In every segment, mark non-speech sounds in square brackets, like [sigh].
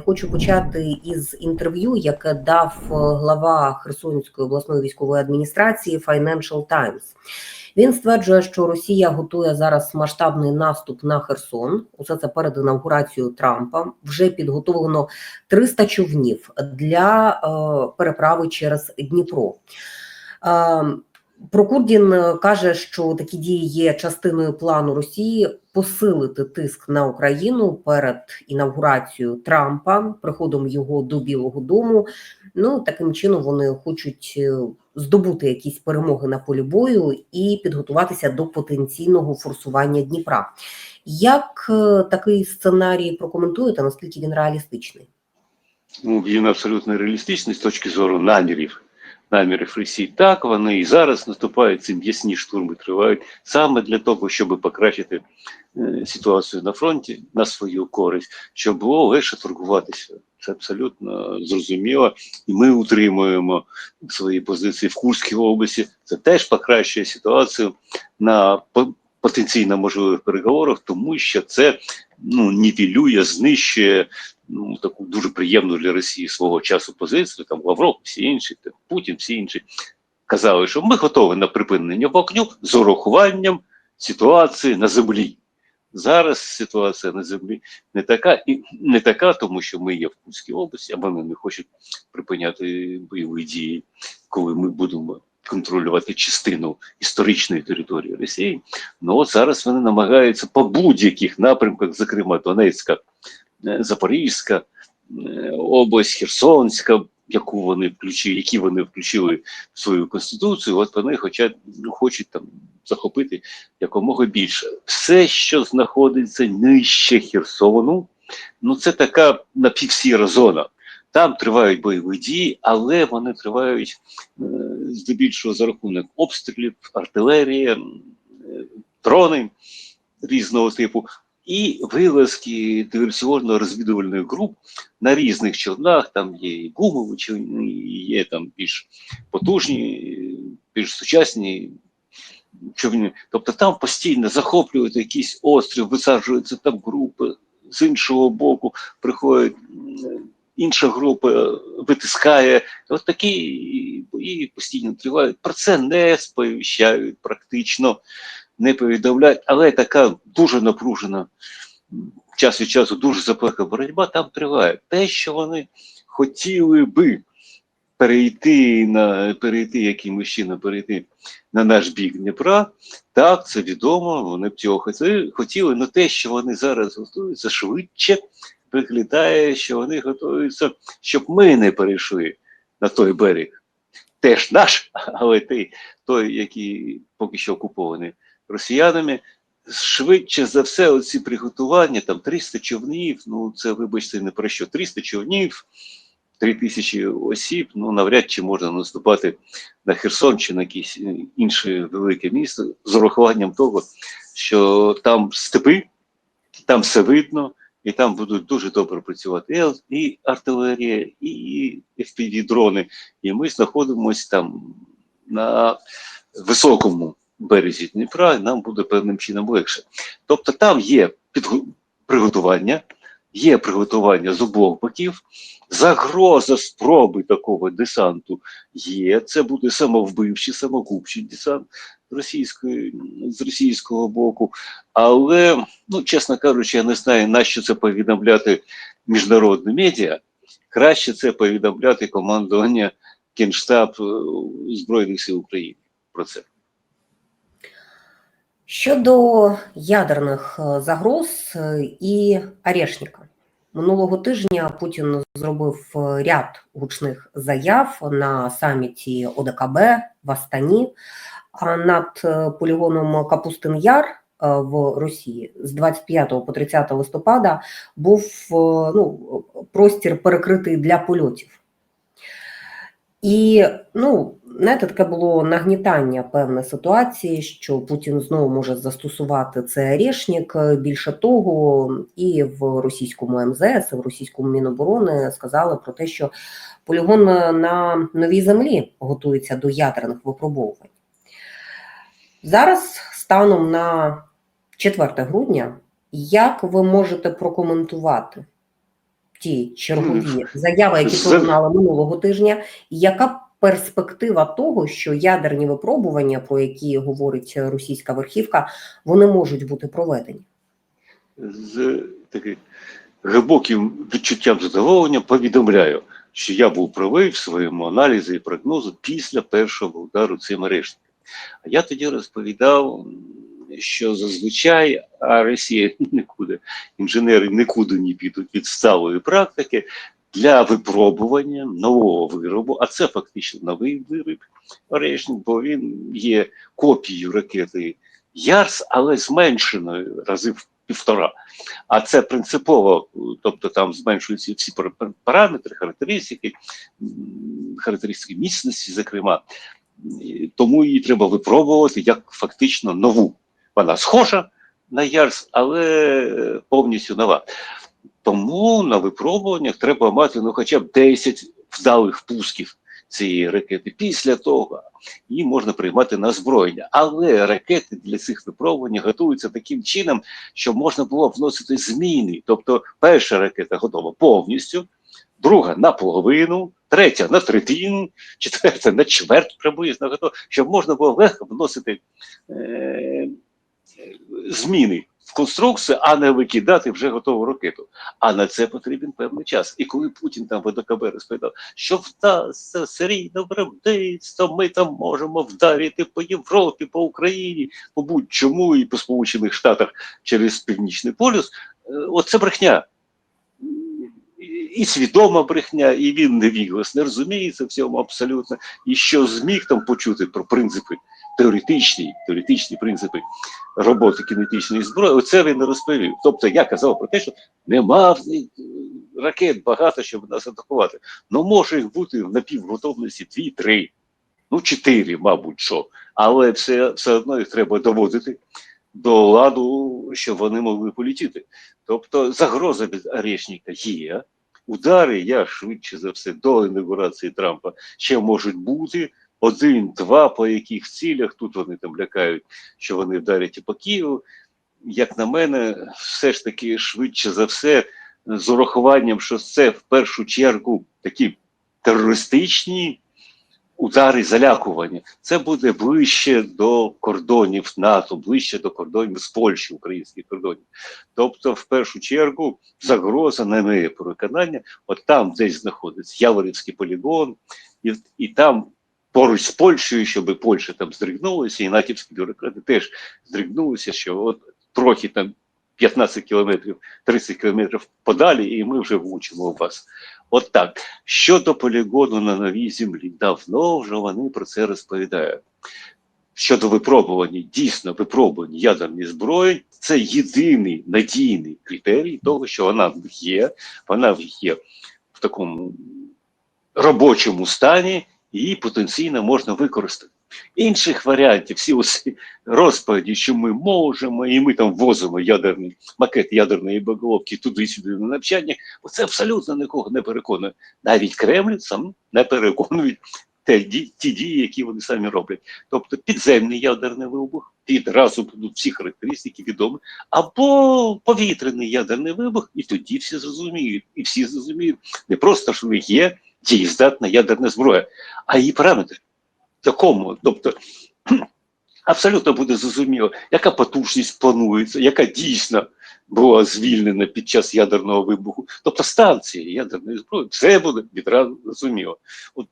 Хочу почати із інтерв'ю, яке дав е, глава Херсонської обласної військової адміністрації Financial Times. Він стверджує, що Росія готує зараз масштабний наступ на Херсон. Усе це перед інаугурацією Трампа. Вже підготовлено 300 човнів для е, переправи через Дніпро. Прокурдін е, каже, що такі дії є частиною плану Росії посилити тиск на Україну перед інавгурацією Трампа, приходом його до Білого Дому. Ну таким чином вони хочуть е, здобути якісь перемоги на полі бою і підготуватися до потенційного форсування Дніпра. Як е, такий сценарій прокоментуєте? Наскільки він реалістичний? Ну, він абсолютно реалістичний з точки зору намірів. Намірів Росії так, вони і зараз наступають ці м'ясні штурми тривають саме для того, щоб покращити е, ситуацію на фронті на свою користь, щоб було легше торгуватися. Це абсолютно зрозуміло, і ми утримуємо свої позиції в Курській області. Це теж покращує ситуацію на потенційно можливих переговорах, тому що це ну нівелює, знищує ну таку дуже приємну для Росії свого часу позицію. Там Лавров, всі інші, там, Путін, всі інші казали, що ми готові на припинення вогню з урахуванням ситуації на землі. Зараз ситуація на землі не така і не така, тому що ми є в Курській області, а вони не хочуть припиняти бойові дії, коли ми будемо контролювати частину історичної території Росії. Ну от зараз вони намагаються по будь-яких напрямках, зокрема Донецька, Запорізька, е, область Херсонська, яку вони включили, які вони включили в свою конституцію, от вони хочуть, ну, хочуть там захопити якомога більше. Все, що знаходиться нижче Херсону, ну це така напівсіра зона. Там тривають бойові дії, але вони тривають е, здебільшого за рахунок обстрілів, артилерії, е, дрони різного типу і вилазки диверсіонно-розвідувальних груп на різних човнах. Там є і гумові човни, і є там більш потужні, більш сучасні човни. Тобто там постійно захоплюють якийсь острів, висаджуються там групи, з іншого боку приходять. Інша група витискає, от такі бої постійно тривають. Про це не сповіщають практично, не повідомляють, але така дуже напружена час від часу, дуже запекла боротьба там триває. Те, що вони хотіли би перейти на перейти якимось чином, перейти на наш бік Дніпра, так, це відомо, вони б цього хотіли, але те, що вони зараз готуються швидше, виглядає, що вони готуються, щоб ми не перейшли на той берег. Теж наш, [laughs] але той, той який поки що окупований росіянами. Швидше за все, оці приготування, там 300 човнів, ну це, вибачте, не про що. 300 човнів, 3 тисячі осіб, ну навряд чи можна наступати на Херсон чи на якесь е, інше велике місто з урахуванням того, що там степи, там все видно, і там будуть дуже добре працювати і артилерія, і FPV-дрони. І ми знаходимося там на високому березі Дніпра, і нам буде певним чином легше. Тобто там є підгу- приготування, є приготування з обох боків, загроза спроби такого десанту є. Це буде самовбивчий, самогубчий десант російської, з російського боку. Але, ну, чесно кажучи, я не знаю, на що це повідомляти міжнародні медіа. Краще це повідомляти командування Генштаб е, Збройних сил України про це. Щодо ядерних е, загроз е, і Орешника. Минулого тижня Путін зробив е, ряд гучних заяв на саміті ОДКБ в Астані над полігоном Капустин Яр в Росії з 25 по 30 листопада був ну, простір перекритий для польотів. І ну, знаєте, таке було нагнітання певної ситуації, що Путін знову може застосувати цей орешник. Більше того, і в російському МЗС, і в російському Міноборони сказали про те, що полігон на новій землі готується до ядерних випробовувань. Зараз, станом на 4 грудня, як ви можете прокоментувати ті чергові заяви, які пролунали минулого тижня, яка перспектива того, що ядерні випробування, про які говорить російська верхівка, вони можуть бути проведені? з таким глибоким відчуттям задоволення повідомляю, що я був правий в своєму аналізі і прогнозу після першого удару цим арештом. А я тоді розповідав, що зазвичай а Росія [laughs] нікуди, інженери нікуди не підуть від сталої практики для випробування нового виробу, а це фактично новий виріб арештник, бо він є копією ракети Ярс, але зменшеною рази півтора. А це принципово, тобто там зменшуються всі параметри, характеристики, характеристики міцності, зокрема. Тому її треба випробувати як фактично нову. Вона схожа на Ярс, але повністю нова. Тому на випробуваннях треба мати ну, хоча б 10 вдалих пусків цієї ракети. Після того її можна приймати на озброєння. Але ракети для цих випробувань готуються таким чином, щоб можна було вносити зміни. Тобто, перша ракета готова повністю, друга наполовину, третя на третину, четверта на чверть приблизно готова, щоб можна було легко вносити е- зміни в конструкцію, а не викидати вже готову ракету. А на це потрібен певний час. І коли Путін там в ОДКБ розповідав, що вдасться серійне виробництво, ми там можемо вдарити по Європі, по Україні, по будь-чому і по Сполучених Штатах через Північний полюс, е, оце брехня. І свідома брехня, і він не віглас, не розуміється в цьому абсолютно. І що зміг там почути про принципи теоретичні, теоретичні принципи роботи кінетичної зброї, оце він не розповів. Тобто я казав про те, що нема е, ракет багато, щоб нас атакувати. Ну може їх бути в напівготовності дві-три, ну чотири, мабуть, що. Але все, все одно їх треба доводити до ладу, щоб вони могли полетіти. Тобто загроза від Орешника є. Удари, я швидше за все, до інаугурації Трампа ще можуть бути. Один, два, по яких цілях тут вони там лякають, що вони вдарять і по Києву. Як на мене, все ж таки швидше за все, з урахуванням, що це в першу чергу такі терористичні удари залякування. Це буде ближче до кордонів НАТО, ближче до кордонів з Польщі, українських кордонів. Тобто, в першу чергу, загроза не моє переконання, от там десь знаходиться Яворівський полігон, і, і там поруч з Польщею, щоб Польща там здригнулася, і натівські бюрократи теж здригнулися, що от трохи там 15 кілометрів, 30 кілометрів подалі, і ми вже влучимо вас. От так. Щодо полігону на новій землі, давно вже вони про це розповідають. Щодо випробування, дійсно випробування ядерні зброї, це єдиний надійний критерій того, що вона є, вона є в такому робочому стані, її потенційно можна використати. Інших варіантів, всі оці розповіді, що ми можемо, і ми там возимо ядерний макет ядерної боголовки туди-сюди на навчання, оце абсолютно нікого не переконує. Навіть Кремль сам не переконують те, ді- ті дії, які вони самі роблять. Тобто підземний ядерний вибух, відразу будуть всі характеристики відомі, або повітряний ядерний вибух, і тоді всі зрозуміють. І всі зрозуміють не просто, що в них є дієздатна ядерна зброя, а її параметри. Такому, тобто [clears throat] абсолютно буде зрозуміло, яка потужність планується, яка дійсно була звільнена під час ядерного вибуху. Тобто станції ядерної зброї, це буде відразу зрозуміло. От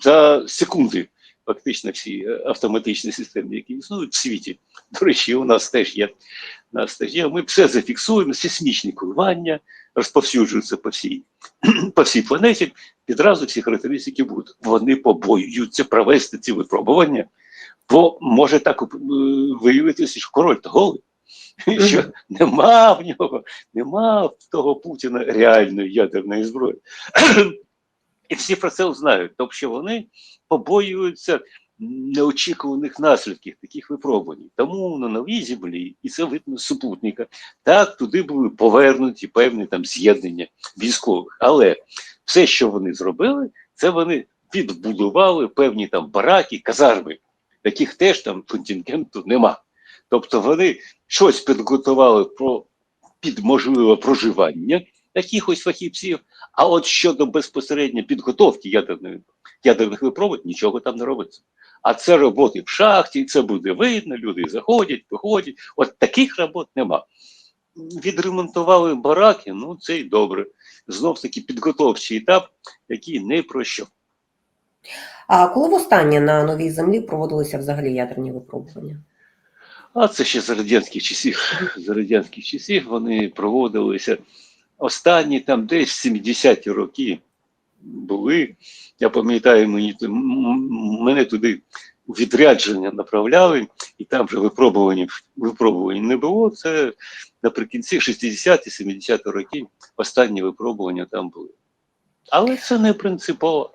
за секунди фактично всі е, автоматичні системи, які існують в світі. До речі, у нас теж є. Нас теж є. Ми все зафіксуємо, сейсмічні коливання розповсюджуються по всій, [clears throat] по всій планеті. Відразу всі характеристики будуть. Вони побоюються провести ці випробування, бо може так е, виявитися, що король то голий. Що нема в нього, нема в того Путіна реальної ядерної зброї. [clears throat] І всі про це знають. Тобто вони побоюються неочікуваних наслідків таких випробувань. Тому на новій землі, і це видно супутника, так туди були повернуті певні там з'єднання військових. Але все, що вони зробили, це вони відбудували певні там бараки, казарми, яких теж там контингенту нема. Тобто вони щось підготували про під можливе проживання якихось фахівців, А от щодо безпосередньо підготовки ядерної, ядерних випробувань, нічого там не робиться. А це роботи в шахті, і це буде видно, люди заходять, виходять. От таких робот нема. Відремонтували бараки, ну це й добре. Знов таки підготовчий етап, який не про що. А коли востаннє на новій землі проводилися взагалі ядерні випробування? А це ще за радянських часів. За радянських часів вони проводилися останні там десь 70-ті роки були. Я пам'ятаю, мені мене туди у відрядження направляли, і там вже випробувань, випробувань не було. Це наприкінці 60-ті, 70-ті роки останні випробування там були. Але це не принципово.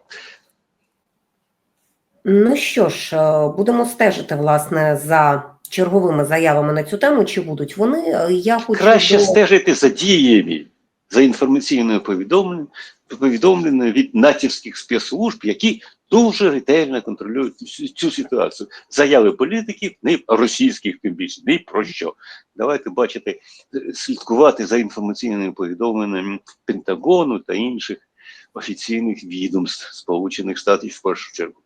Ну що ж, е, будемо стежити власне за черговими заявами на цю тему. Чи будуть вони? Е, Я хочу Краще до- стежити за діями, за інформаційною повідомленням, повідомленням від натівських спецслужб, які дуже ретельно контролюють цю, цю ситуацію. Заяви політиків, не російських тим більше, не про що. Давайте бачити, е, слідкувати за інформаційними повідомленнями Пентагону та інших офіційних відомств Сполучених Штатів в першу чергу.